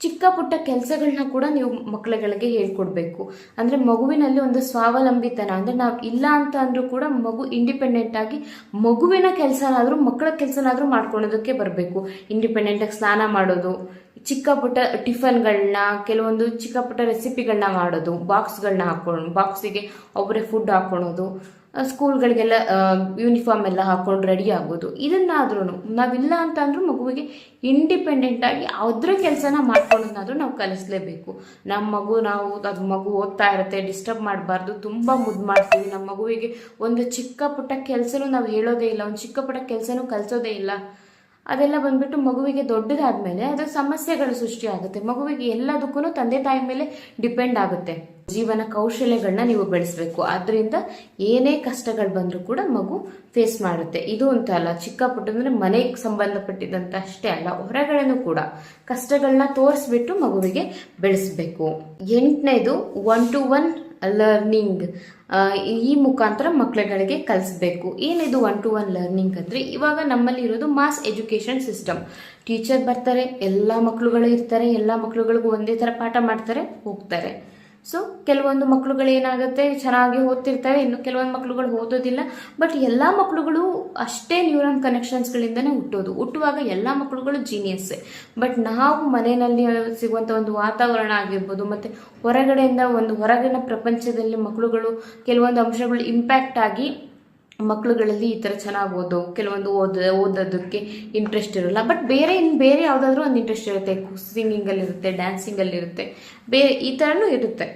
A: ಚಿಕ್ಕ ಪುಟ್ಟ ಕೆಲಸಗಳನ್ನ ಕೂಡ ನೀವು ಮಕ್ಕಳುಗಳಿಗೆ ಹೇಳ್ಕೊಡ್ಬೇಕು. ಅಂದರೆ ಮಗುವಿನಲ್ಲಿ ಒಂದು ಸ್ವಾವಲಂಬಿತನ, ಅಂದರೆ ನಾವು ಇಲ್ಲ ಅಂತ ಅಂದರೂ ಕೂಡ ಮಗು ಇಂಡಿಪೆಂಡೆಂಟ್ ಆಗಿ ಮಗುವಿನ ಕೆಲಸನಾದರೂ, ಮಕ್ಕಳ ಕೆಲಸನಾದರೂ ಮಾಡ್ಕೊಳ್ಳೋದಕ್ಕೆ ಬರಬೇಕು. ಇಂಡಿಪೆಂಡೆಂಟಾಗಿ ಸ್ನಾನ ಮಾಡೋದು, ಚಿಕ್ಕ ಪುಟ್ಟ ಟಿಫನ್ಗಳನ್ನ ಕೆಲವೊಂದು ಚಿಕ್ಕ ಪುಟ್ಟ ರೆಸಿಪಿಗಳನ್ನ ಮಾಡೋದು ಬಾಕ್ಸ್ಗಳನ್ನ ಹಾಕೊಂಡು ಬಾಕ್ಸಿಗೆ ಒಬ್ಬರೇ ಫುಡ್ ಹಾಕೊಳೋದು ಸ್ಕೂಲ್ಗಳಿಗೆಲ್ಲ ಯೂನಿಫಾರ್ಮ್ ಎಲ್ಲ ಹಾಕೊಂಡು ರೆಡಿ ಆಗೋದು. ಇದನ್ನಾದ್ರೂ ನಾವಿಲ್ಲ ಅಂತ ಅಂದ್ರೂ ಮಗುವಿಗೆ ಇಂಡಿಪೆಂಡೆಂಟ್ ಆಗಿ ಅದ್ರ ಕೆಲಸನ ಮಾಡ್ಕೊಳ್ಳೋದನ್ನಾದ್ರೂ ನಾವು ಕಲಿಸ್ಲೇಬೇಕು. ನಮ್ಮ ಮಗು ನಾವು, ಅದು ಮಗು ಓದ್ತಾ ಇರುತ್ತೆ ಡಿಸ್ಟರ್ಬ್ ಮಾಡಬಾರ್ದು, ತುಂಬ ಮುದ್ದು ಮಾಡ್ತೀವಿ. ನಮ್ಮ ಮಗುವಿಗೆ ಒಂದು ಚಿಕ್ಕ ಪುಟ್ಟ ಕೆಲಸನೂ ನಾವು ಹೇಳೋದೇ ಇಲ್ಲ, ಒಂದು ಚಿಕ್ಕ ಪುಟ್ಟ ಕೆಲಸನೂ ಕಲಿಸೋದೇ ಇಲ್ಲ. ಅದೆಲ್ಲ ಬಂದ್ಬಿಟ್ಟು ಮಗುವಿಗೆ ದೊಡ್ಡದಾದ್ಮೇಲೆ ಅದು ಸಮಸ್ಯೆಗಳು ಸೃಷ್ಟಿಯಾಗುತ್ತೆ. ಮಗುವಿಗೆ ಎಲ್ಲದಕ್ಕೂ ತಂದೆ ತಾಯಿ ಮೇಲೆ ಡಿಪೆಂಡ್ ಆಗುತ್ತೆ. ಜೀವನ ಕೌಶಲ್ಯಗಳನ್ನ ನೀವು ಬೆಳೆಸಬೇಕು. ಅದರಿಂದ ಏನೇ ಕಷ್ಟಗಳು ಬಂದರೂ ಕೂಡ ಮಗು ಫೇಸ್ ಮಾಡುತ್ತೆ. ಇದು ಅಂತ ಅಲ್ಲ ಚಿಕ್ಕ ಪುಟ್ಟ ಅಂದ್ರೆ ಮನೆಗೆ ಸಂಬಂಧಪಟ್ಟಿದಂತ ಅಷ್ಟೇ ಅಲ್ಲ, ಹೊರಗಡೆನೂ ಕೂಡ ಕಷ್ಟಗಳನ್ನ ತೋರಿಸ್ಬಿಟ್ಟು ಮಗುವಿಗೆ ಬೆಳೆಸಬೇಕು. ಎಂಟನೇದು ಒನ್ ಟು ಒನ್ ಲರ್ನಿಂಗ್ ಈ ಮುಖಾಂತರ ಮಕ್ಕಳುಗಳಿಗೆ ಕಲಿಸ್ಬೇಕು. ಏನಿದು ಒನ್ ಟು ಒನ್ ಲರ್ನಿಂಗ್ ಅಂದರೆ, ಇವಾಗ ನಮ್ಮಲ್ಲಿ ಇರೋದು ಮಾಸ್ ಎಜುಕೇಷನ್ ಸಿಸ್ಟಮ್ ಟೀಚರ್ ಬರ್ತಾರೆ, ಎಲ್ಲ ಮಕ್ಕಳುಗಳು ಇರ್ತಾರೆ, ಎಲ್ಲ ಮಕ್ಕಳುಗಳಿಗೂ ಒಂದೇ ಥರ ಪಾಠ ಮಾಡ್ತಾರೆ, ಹೋಗ್ತಾರೆ. ಸೊ ಕೆಲವೊಂದು ಮಕ್ಕಳುಗಳು ಏನಾಗುತ್ತೆ? ಚೆನ್ನಾಗಿ ಓದ್ತಿರ್ತವೆ ಇನ್ನು ಕೆಲವೊಂದು ಮಕ್ಕಳುಗಳು ಓದೋದಿಲ್ಲ. ಬಟ್ ಎಲ್ಲ ಮಕ್ಕಳುಗಳು ಅಷ್ಟೇ ನ್ಯೂರಾನ್ ಕನೆಕ್ಷನ್ಸ್ಗಳಿಂದನೇ ಹುಟ್ಟೋದು. ಹುಟ್ಟುವಾಗ ಎಲ್ಲ ಮಕ್ಕಳುಗಳು ಜೀನಿಯಸ್ಸೇ ಬಟ್ ನಾವು ಮನೆಯಲ್ಲಿ ಸಿಗುವಂಥ ಒಂದು ವಾತಾವರಣ ಆಗಿರ್ಬೋದು, ಮತ್ತು ಹೊರಗಡೆಯಿಂದ ಒಂದು ಹೊರಗಿನ ಪ್ರಪಂಚದಲ್ಲಿ ಮಕ್ಕಳುಗಳು ಕೆಲವೊಂದು ಅಂಶಗಳು ಇಂಪ್ಯಾಕ್ಟ್ ಆಗಿ ಮಕ್ಕಳುಗಳಲ್ಲಿ ಈ ಥರ ಚೆನ್ನಾಗಿ ಓದೋ, ಕೆಲವೊಂದು ಓದ, ಓದೋದಕ್ಕೆ ಇಂಟ್ರೆಸ್ಟ್ ಇರೋಲ್ಲ. ಬಟ್ ಬೇರೆ ಇನ್ನು ಬೇರೆ ಯಾವುದಾದ್ರೂ ಒಂದು ಇಂಟ್ರೆಸ್ಟ್ ಇರುತ್ತೆ. ಸಿಂಗಿಂಗಲ್ಲಿ ಇರುತ್ತೆ ಡ್ಯಾನ್ಸಿಂಗಲ್ಲಿ ಇರುತ್ತೆ. ಬೇರೆ ಈ ಥರನೂ ಇರುತ್ತೆ.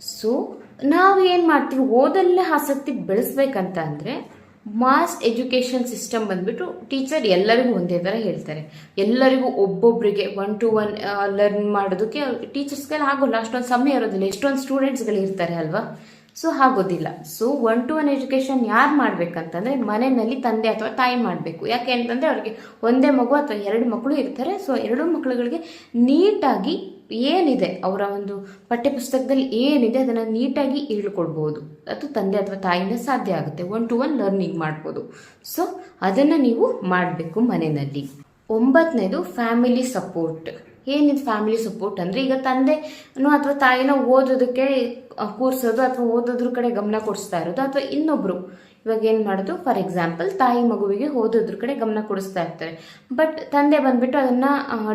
A: ಸೊ ನಾವು ಏನು ಮಾಡ್ತೀವಿ, ಓದಲ್ಲೇ ಆಸಕ್ತಿ ಬೆಳೆಸ್ಬೇಕಂತ ಅಂದರೆ ಮಾಸ್ ಎಜುಕೇಷನ್ ಸಿಸ್ಟಮ್ ಬಂದ್ಬಿಟ್ಟು ಟೀಚರ್ ಎಲ್ಲರಿಗೂ ಒಂದೇ ಥರ ಹೇಳ್ತಾರೆ. ಎಲ್ಲರಿಗೂ ಒಬ್ಬೊಬ್ಬರಿಗೆ ಒನ್ ಟು ಒನ್ ಲರ್ನ್ ಮಾಡೋದಕ್ಕೆ ಟೀಚರ್ಸ್ಗೆಲ್ಲ ಆಗೋಲ್ಲ. ಅಷ್ಟೊಂದು ಸಮಯ ಇರೋದಿಲ್ಲ. ಎಷ್ಟೊಂದು ಸ್ಟೂಡೆಂಟ್ಸ್ಗಳು ಇರ್ತಾರೆ ಅಲ್ವಾ? ಸೊ ಆಗೋದಿಲ್ಲ so one to one education ಯಾರು ಮಾಡ್ಬೇಕಂತಂದ್ರೆ ಮನೆಯಲ್ಲಿ ತಂದೆ ಅಥವಾ ತಾಯಿ ಮಾಡಬೇಕು. ಯಾಕೆ ಅಂತಂದರೆ ಅವ್ರಿಗೆ ಒಂದೇ ಮಗು ಅಥವಾ ಎರಡು ಮಕ್ಕಳು ಇರ್ತಾರೆ. ಸೊ ಎರಡು ಮಕ್ಕಳುಗಳಿಗೆ ನೀಟಾಗಿ ಏನಿದೆ ಅವರ ಒಂದು ಪಠ್ಯಪುಸ್ತಕದಲ್ಲಿ ಏನಿದೆ ಅದನ್ನು ನೀಟಾಗಿ ಹೇಳ್ಕೊಡ್ಬೋದು. ಅದು ತಂದೆ ಅಥವಾ ತಾಯಿಯಿಂದ ಸಾಧ್ಯ ಆಗುತ್ತೆ. ಒನ್ ಟು ಒನ್ ಲರ್ನಿಂಗ್ ಮಾಡ್ಬೋದು. ಸೊ ಅದನ್ನು ನೀವು ಮಾಡಬೇಕು ಮನೆಯಲ್ಲಿ. ಒಂಬತ್ತನೇದು ಫ್ಯಾಮಿಲಿ ಸಪೋರ್ಟ್ ಏನಿದು ಫ್ಯಾಮಿಲಿ ಸಪೋರ್ಟ್ ಅಂದರೆ? ಈಗ ತಂದೆನೋ ಅಥವಾ ತಾಯಿನ ಓದೋದಕ್ಕೆ ಕೂರಿಸೋದು ಅಥವಾ ಓದೋದ್ರ ಕಡೆ ಗಮನ ಕೊಡಿಸ್ತಾ ಇರೋದು ಅಥವಾ ಇನ್ನೊಬ್ರು ಇವಾಗ ಏನು ಮಾಡೋದು? ಫಾರ್ ಎಕ್ಸಾಂಪಲ್ ತಾಯಿ ಮಗುವಿಗೆ ಓದೋದ್ರ ಕಡೆ ಗಮನ ಕೊಡಿಸ್ತಾ ಇರ್ತಾರೆ. ಬಟ್ ತಂದೆ ಬಂದ್ಬಿಟ್ಟು ಅದನ್ನ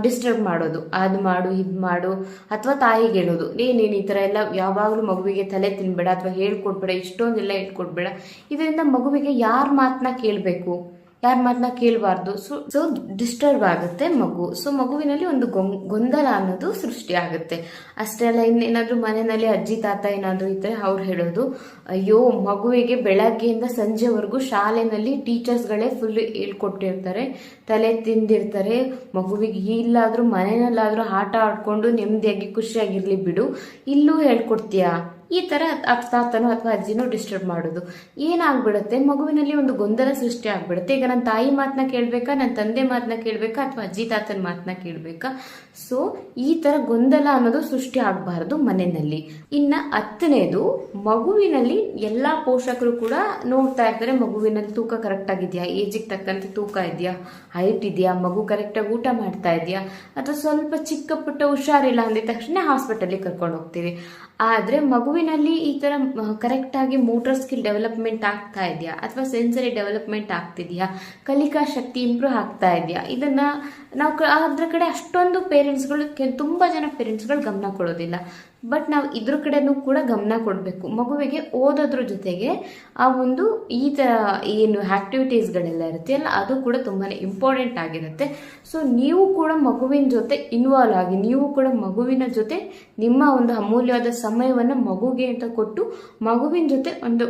A: ಡಿಸ್ಟರ್ಬ್ ಮಾಡೋದು. ಅದು ಮಾಡು, ಇದು ಮಾಡು ಅಥವಾ ತಾಯಿಗೆ ಹೇಳೋದು. ಏನೇನು ಈ ಥರ ಎಲ್ಲ ಯಾವಾಗಲೂ ಮಗುವಿಗೆ ತಲೆ ತಿನ್ಬೇಡ ಅಥವಾ ಹೇಳ್ಕೊಡ್ಬೇಡ, ಇಷ್ಟೊಂದೆಲ್ಲ ಹೇಳ್ಕೊಡ್ಬೇಡ. ಇದರಿಂದ ಮಗುವಿಗೆ ಯಾರ ಮಾತನ್ನ ಕೇಳಬೇಕು? ಯಾರ ಮಾತನ್ನ ಕೇಳಬಾರ್ದು. ಸೊ ಸೊ ಡಿಸ್ಟರ್ಬ್ ಆಗುತ್ತೆ ಮಗು. ಸೊ ಮಗುವಿನಲ್ಲಿ ಒಂದು ಗೊಂದಲ ಅನ್ನೋದು ಸೃಷ್ಟಿ ಆಗುತ್ತೆ. ಅಷ್ಟೇ ಅಲ್ಲ, ಇನ್ನೇನಾದ್ರೂ ಮನೆಯಲ್ಲಿ ಅಜ್ಜಿ, ತಾತ ಏನಾದರೂ ಇದ್ದರೆ ಅವ್ರು ಹೇಳೋದು, ಅಯ್ಯೋ, ಮಗುವಿಗೆ ಬೆಳಗ್ಗೆಯಿಂದ ಸಂಜೆವರೆಗೂ ಶಾಲೆನಲ್ಲಿ ಟೀಚರ್ಸ್ಗಳೇ ಫುಲ್ ಹೇಳ್ಕೊಟ್ಟಿರ್ತಾರೆ, ತಲೆ ತಿಂದಿರ್ತಾರೆ. ಮಗುವಿಗೆ ಇಲ್ಲಾದರೂ ಮನೆಯಲ್ಲಾದರೂ ಆಟ ಆಡ್ಕೊಂಡು ನೆಮ್ಮದಿಯಾಗಿ ಖುಷಿಯಾಗಿರ್ಲಿ ಬಿಡು. ಇಲ್ಲೂ ಹೇಳ್ಕೊಡ್ತೀಯಾ? ಈ ಥರ ಅಪ್ಪ ತಾತನೋ ಅಥವಾ ಅಜ್ಜಿನೋ ಡಿಸ್ಟರ್ಬ್ ಮಾಡೋದು. ಏನಾಗ್ಬಿಡುತ್ತೆ? ಮಗುವಿನಲ್ಲಿ ಒಂದು ಗೊಂದಲ ಸೃಷ್ಟಿ ಆಗ್ಬಿಡುತ್ತೆ. ಈಗ ನನ್ನ ತಾಯಿ ಮಾತನ್ನ ಕೇಳಬೇಕಾ? ನನ್ನ ತಂದೆ ಮಾತನ್ನ ಕೇಳಬೇಕಾ? ಅಥವಾ ಅಜ್ಜಿ ತಾತನ ಮಾತನ್ನ ಕೇಳಬೇಕಾ? ಸೊ ಈ ಥರ ಗೊಂದಲ ಅನ್ನೋದು ಸೃಷ್ಟಿ ಆಗಬಾರ್ದು ಮನೆಯಲ್ಲಿ. ಇನ್ನು ಹತ್ತನೇದು, ಮಗುವಿನಲ್ಲಿ ಎಲ್ಲ ಪೋಷಕರು ಕೂಡ ನೋಡ್ತಾ ಇರ್ತಾರೆ, ಮಗುವಿನಲ್ಲಿ ತೂಕ ಕರೆಕ್ಟ್ ಆಗಿದೆಯಾ? ಏಜಿಗೆ ತಕ್ಕಂತೆ ತೂಕ ಇದೆಯಾ? ಹೈಟ್ ಇದೆಯಾ? ಮಗು ಕರೆಕ್ಟಾಗಿ ಊಟ ಮಾಡ್ತಾ ಇದೆಯಾ? ಅಥವಾ ಸ್ವಲ್ಪ ಚಿಕ್ಕ ಪುಟ್ಟ ಹುಷಾರಿಲ್ಲ ಅಂದಿದ ತಕ್ಷಣ ಹಾಸ್ಪಿಟಲಿಗೆ ಕರ್ಕೊಂಡು ಹೋಗ್ತೀವಿ. ಆದರೆ ಮಗುವಿನಲ್ಲಿ ಈ ಥರ ಕರೆಕ್ಟಾಗಿ ಮೋಟರ್ ಸ್ಕಿಲ್ ಡೆವಲಪ್ಮೆಂಟ್ ಆಗ್ತಾ ಇದೆಯಾ? ಅಥವಾ ಸೆನ್ಸರಿ ಡೆವಲಪ್ಮೆಂಟ್ ಆಗ್ತಿದೆಯಾ? ಕಲಿಕಾ ಶಕ್ತಿ ಇಂಪ್ರೂವ್ ಆಗ್ತಾ ಇದೆಯಾ? ಇದನ್ನು ನಾವು ಅದ್ರ ಕಡೆ ಅಷ್ಟೊಂದು ಪೇರೆಂಟ್ಸ್ಗಳು ತುಂಬ ಜನ ಪೇರೆಂಟ್ಸ್ಗಳು ಗಮನ ಕೊಡೋದಿಲ್ಲ. ಬಟ್ ನಾವು ಇದ್ರ ಕಡೆನೂ ಕೂಡ ಗಮನ ಕೊಡಬೇಕು. ಮಗುವಿಗೆ ಓದೋದ್ರ ಜೊತೆಗೆ ಆ ಒಂದು ಈ ಥರ ಏನು ಆ್ಯಕ್ಟಿವಿಟೀಸ್ಗಳೆಲ್ಲ ಇರುತ್ತೆ ಅಲ್ಲ, ಅದು ಕೂಡ ತುಂಬಾ ಇಂಪಾರ್ಟೆಂಟ್ ಆಗಿರುತ್ತೆ. ಸೊ ನೀವು ಕೂಡ ಮಗುವಿನ ಜೊತೆ ಇನ್ವಾಲ್ವ್ ಆಗಿ, ನೀವು ಕೂಡ ಮಗುವಿನ ಜೊತೆ ನಿಮ್ಮ ಒಂದು ಅಮೂಲ್ಯವಾದ ಸಮಯವನ್ನು ಮಗುಗೆ ಅಂತ ಕೊಟ್ಟು ಮಗುವಿನ ಜೊತೆ ಒಂದು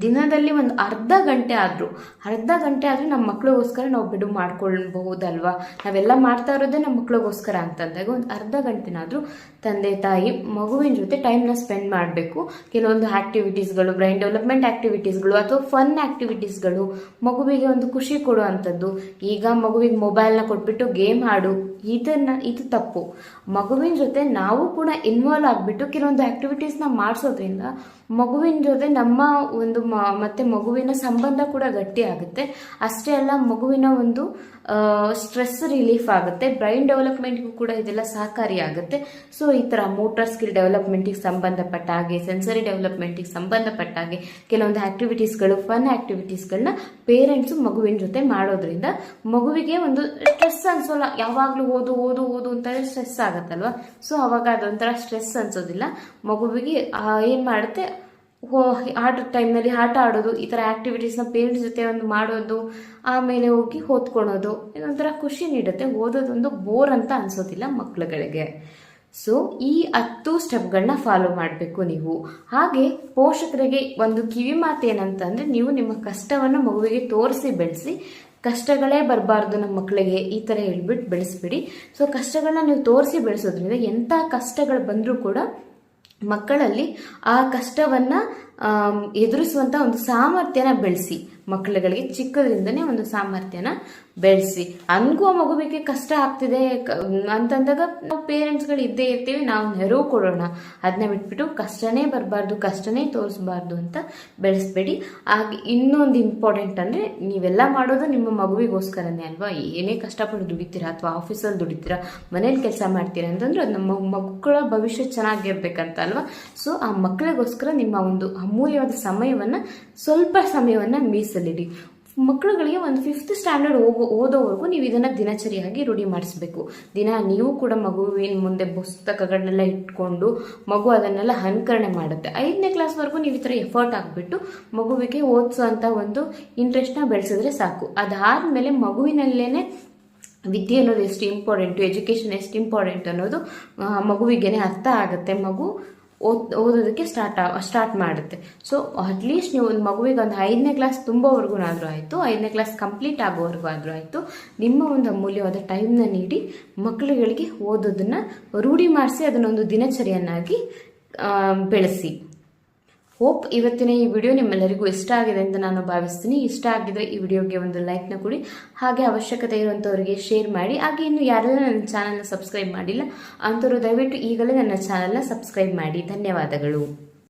A: ದಿನದಲ್ಲಿ ಒಂದು ಅರ್ಧ ಗಂಟೆ ಆದರೂ, ಅರ್ಧ ಗಂಟೆ ಆದರೂ ನಮ್ಮ ಮಕ್ಳಿಗೋಸ್ಕರ ನಾವು ಬಿಡು ಮಾಡ್ಕೊಳ್ಬಹುದಲ್ವಾ? ನಾವೆಲ್ಲ ಮಾಡ್ತಾ ಇರೋದೇ ನಮ್ಮ ಮಕ್ಳಿಗೋಸ್ಕರ ಅಂತಂದಾಗ ಒಂದು ಅರ್ಧ ಗಂಟೆನಾದರೂ ತಂದೆ, ತಾಯಿ, ಮಗುವಿನ ಜೊತೆ ಟೈಮ್ನ ಸ್ಪೆಂಡ್ ಮಾಡಬೇಕು. ಕೆಲವೊಂದು ಆ್ಯಕ್ಟಿವಿಟೀಸ್ಗಳು ಬ್ರೈನ್ ಡೆವಲಪ್ಮೆಂಟ್ ಆ್ಯಕ್ಟಿವಿಟೀಸ್ಗಳು ಅಥವಾ ಫನ್ ಆ್ಯಕ್ಟಿವಿಟೀಸ್ಗಳು ಮಗುವಿಗೆ ಒಂದು ಖುಷಿ ಕೊಡುವಂಥದ್ದು. ಈಗ ಮಗುವಿಗೆ ಮೊಬೈಲ್ನ ಕೊಟ್ಬಿಟ್ಟು ಗೇಮ್ ಆಡು. ಇದನ್ನ, ಇದು ತಪ್ಪು. ಮಗುವಿನ ಜೊತೆ ನಾವು ಕೂಡ ಇನ್ವಾಲ್ವ್ ಆಗಿಬಿಟ್ಟು ಕೆಲವೊಂದು ಆ್ಯಕ್ಟಿವಿಟೀಸ್ನ ಮಾಡಿಸೋದ್ರಿಂದ ಮಗುವಿನ ಜೊತೆ ನಮ್ಮ ಒಂದು ಮತ್ತೆ ಮತ್ತು ಮಗುವಿನ ಸಂಬಂಧ ಕೂಡ ಗಟ್ಟಿ ಆಗುತ್ತೆ. ಅಷ್ಟೇ ಅಲ್ಲ ಮಗುವಿನ ಒಂದು ಸ್ಟ್ರೆಸ್ ರಿಲೀಫ್ ಆಗುತ್ತೆ ಬ್ರೈನ್ ಡೆವಲಪ್ಮೆಂಟ್ಗೂ ಕೂಡ ಇದೆಲ್ಲ ಸಹಕಾರಿಯಾಗುತ್ತೆ ಸೊ ಈ ಥರ ಮೋಟರ್ ಸ್ಕಿಲ್ ಡೆವಲಪ್ಮೆಂಟಿಗೆ ಸಂಬಂಧಪಟ್ಟ ಹಾಗೆ ಸೆನ್ಸರಿ ಡೆವಲಪ್ಮೆಂಟಿಗೆ ಸಂಬಂಧಪಟ್ಟ ಹಾಗೆ ಕೆಲವೊಂದು ಆ್ಯಕ್ಟಿವಿಟೀಸ್ಗಳು ಫನ್ ಆ್ಯಕ್ಟಿವಿಟೀಸ್ಗಳನ್ನ ಪೇರೆಂಟ್ಸು ಮಗುವಿನ ಜೊತೆ ಮಾಡೋದ್ರಿಂದ ಮಗುವಿಗೆ ಒಂದು ಸ್ಟ್ರೆಸ್ ಅನ್ಸೋಲ್ಲ. ಯಾವಾಗಲೂ ಓದು ಓದು ಓದು ಅಂತ ಸ್ಟ್ರೆಸ್ ಆಗುತ್ತಲ್ವ? ಸೊ ಅವಾಗ ಅದೊಂಥರ ಸ್ಟ್ರೆಸ್ ಅನ್ಸೋದಿಲ್ಲ. ಮಗುವಿಗೆ ಏನು ಮಾಡುತ್ತೆ? ಹೋ ಆಟ ಟೈಮ್ನಲ್ಲಿ ಆಟ ಆಡೋದು, ಈ ಥರ ಆ್ಯಕ್ಟಿವಿಟೀಸ್ನ ಪೇರೆಂಟ್ಸ್ ಜೊತೆ ಒಂದು ಮಾಡೋದು, ಆಮೇಲೆ ಹೋಗಿ ಓದ್ಕೊಳೋದು ಇದೊಂಥರ ಖುಷಿ ನೀಡುತ್ತೆ. ಓದೋದೊಂದು ಬೋರ್ ಅಂತ ಅನಿಸೋದಿಲ್ಲ ಮಕ್ಳುಗಳಿಗೆ. ಸೊ ಈ ಹತ್ತು ಸ್ಟೆಪ್ಗಳನ್ನ ಫಾಲೋ ಮಾಡಬೇಕು ನೀವು. ಹಾಗೆ ಪೋಷಕರಿಗೆ ಒಂದು ಕಿವಿ ಮಾತು ಏನಂತಂದರೆ, ನೀವು ನಿಮ್ಮ ಕಷ್ಟವನ್ನು ಮಗುವಿಗೆ ತೋರಿಸಿ, ಬೆಳೆಸಿ, ಕಷ್ಟಗಳೇ ಬರಬಾರ್ದು ನಮ್ಮ ಮಕ್ಕಳಿಗೆ ಈ ಥರ ಹೇಳ್ಬಿಟ್ಟು ಬೆಳೆಸ್ಬಿಡಿ. ಸೊ ಕಷ್ಟಗಳನ್ನ ನೀವು ತೋರಿಸಿ, ಬೆಳೆಸೋದ್ರಿಂದ ಎಂಥ ಕಷ್ಟಗಳು ಬಂದರೂ ಕೂಡ ಮಕ್ಕಳಲ್ಲಿ ಆ ಕಷ್ಟವನ್ನು ಎದುರಿಸುವಂಥ ಒಂದು ಸಾಮರ್ಥ್ಯನ ಬೆಳೆಸಿ ಮಕ್ಕಳುಗಳಿಗೆ ಚಿಕ್ಕದ್ರಿಂದನೇ ಒಂದು ಸಾಮರ್ಥ್ಯನ ಬೆಳೆಸಿ. ಅನ್ಕೋ ಮಗುವಿಗೆ ಕಷ್ಟ ಆಗ್ತಿದೆ. ಅಂತಂದಾಗ ನಾವು ಪೇರೆಂಟ್ಸ್ಗಳು ಇದ್ದೇ ಇರ್ತೀವಿ, ನಾವು ನೆರವು ಕೊಡೋಣ. ಅದನ್ನ ಬಿಟ್ಬಿಟ್ಟು ಕಷ್ಟನೇ ಬರಬಾರ್ದು, ಕಷ್ಟನೇ ತೋರಿಸ್ಬಾರ್ದು ಅಂತ ಬೆಳೆಸ್ಬೇಡಿ. ಹಾಗೆ ಇನ್ನೊಂದು ಇಂಪಾರ್ಟೆಂಟ್ ಅಂದರೆ ನೀವೆಲ್ಲ ಮಾಡೋದು ನಿಮ್ಮ ಮಗುವಿಗೋಸ್ಕರನೇ ಅಲ್ವಾ? ಏನೇ ಕಷ್ಟಪಟ್ಟು ದುಡಿತೀರಾ ಅಥವಾ ಆಫೀಸಲ್ಲಿ ದುಡಿತೀರಾ, ಮನೇಲಿ ಕೆಲಸ ಮಾಡ್ತೀರಾ ಅಂತಂದ್ರೆ ಅದು ನಮ್ಮ ಮಕ್ಕಳ ಭವಿಷ್ಯ ಚೆನ್ನಾಗಿರ್ಬೇಕಂತ ಅಲ್ವಾ? ಸೊ ಆ ಮಕ್ಕಳಿಗೋಸ್ಕರ ನಿಮ್ಮ ಒಂದು ಅಮೂಲ್ಯವಾದ ಸಮಯವನ್ನು ಸ್ವಲ್ಪ ಸಮಯವನ್ನು ಮೀಸಲಿಡಿ. ಮಕ್ಕಳುಗಳಿಗೆ ಒಂದು ಫಿಫ್ತ್ ಸ್ಟ್ಯಾಂಡರ್ಡ್ ಹೋಗೋ ಓದೋವರೆಗೂ ನೀವು ಇದನ್ನು ದಿನಚರಿಯಾಗಿ ರೂಢಿ ಮಾಡಿಸ್ಬೇಕು. ದಿನ ನೀವು ಕೂಡ ಮಗುವಿನ ಮುಂದೆ ಪುಸ್ತಕಗಳನ್ನೆಲ್ಲ ಇಟ್ಕೊಂಡು ಮಗು ಅದನ್ನೆಲ್ಲ ಅನುಕರಣೆ ಮಾಡುತ್ತೆ. ಐದನೇ ಕ್ಲಾಸ್ವರೆಗೂ ನೀವು ಈ ಥರ ಎಫರ್ಟ್ ಆಗಿಬಿಟ್ಟು ಮಗುವಿಗೆ ಓದಿಸೋಂಥ ಒಂದು ಇಂಟ್ರೆಸ್ಟ್ನ ಬೆಳೆಸಿದ್ರೆ ಸಾಕು. ಅದಾದಮೇಲೆ ಮಗುವಿನಲ್ಲೇ ವಿದ್ಯೆ ಅನ್ನೋದು ಎಷ್ಟು ಇಂಪಾರ್ಟೆಂಟು ಎಜುಕೇಷನ್ ಎಷ್ಟು ಇಂಪಾರ್ಟೆಂಟ್ ಅನ್ನೋದು ಮಗುವಿಗೆ ಅರ್ಥ ಆಗುತ್ತೆ. ಮಗು ಓದ್, ಓದೋದಕ್ಕೆ ಸ್ಟಾರ್ಟ್ ಸ್ಟಾರ್ಟ್ ಮಾಡುತ್ತೆ. ಸೊ ಅಟ್ಲೀಸ್ಟ್ ನೀವು ಒಂದು ಮಗುವಿಗೆ ಒಂದು ಐದನೇ ಕ್ಲಾಸ್ ತುಂಬೋವರೆಗೂ ಆದರೂ ಆಯಿತು, ಐದನೇ ಕ್ಲಾಸ್ ಕಂಪ್ಲೀಟ್ ಆಗೋವರೆಗೂ ಆದರೂ ಆಯಿತು, ನಿಮ್ಮ ಒಂದು ಅಮೂಲ್ಯವಾದ ಟೈಮ್ನ ನೀಡಿ ಮಕ್ಕಳುಗಳಿಗೆ ಓದೋದನ್ನು ರೂಢಿ ಮಾಡಿಸಿ, ಅದನ್ನೊಂದು ದಿನಚರಿಯನ್ನಾಗಿ ಬೆಳೆಸಿ. ಹೋಪ್ ಇವತ್ತಿನ ಈ ವಿಡಿಯೋ ನಿಮ್ಮೆಲ್ಲರಿಗೂ ಇಷ್ಟ ಆಗಿದೆ ಅಂತ ನಾನು ಭಾವಿಸ್ತೀನಿ. ಇಷ್ಟ ಆಗಿದ್ರೆ ಈ ವಿಡಿಯೋಗೆ ಒಂದು ಲೈಕ್ನ ಕೊಡಿ. ಹಾಗೆ ಅವಶ್ಯಕತೆ ಇರುವಂಥವರಿಗೆ ಶೇರ್ ಮಾಡಿ. ಹಾಗೆ ಇನ್ನು ಯಾರೆಲ್ಲ ನನ್ನ ಚಾನಲ್ನ ಸಬ್ಸ್ಕ್ರೈಬ್ ಮಾಡಿಲ್ಲ ಅಂಥವ್ರು ದಯವಿಟ್ಟು ಈಗಲೇ ನನ್ನ ಚಾನಲ್ನ ಸಬ್ಸ್ಕ್ರೈಬ್ ಮಾಡಿ. ಧನ್ಯವಾದಗಳು.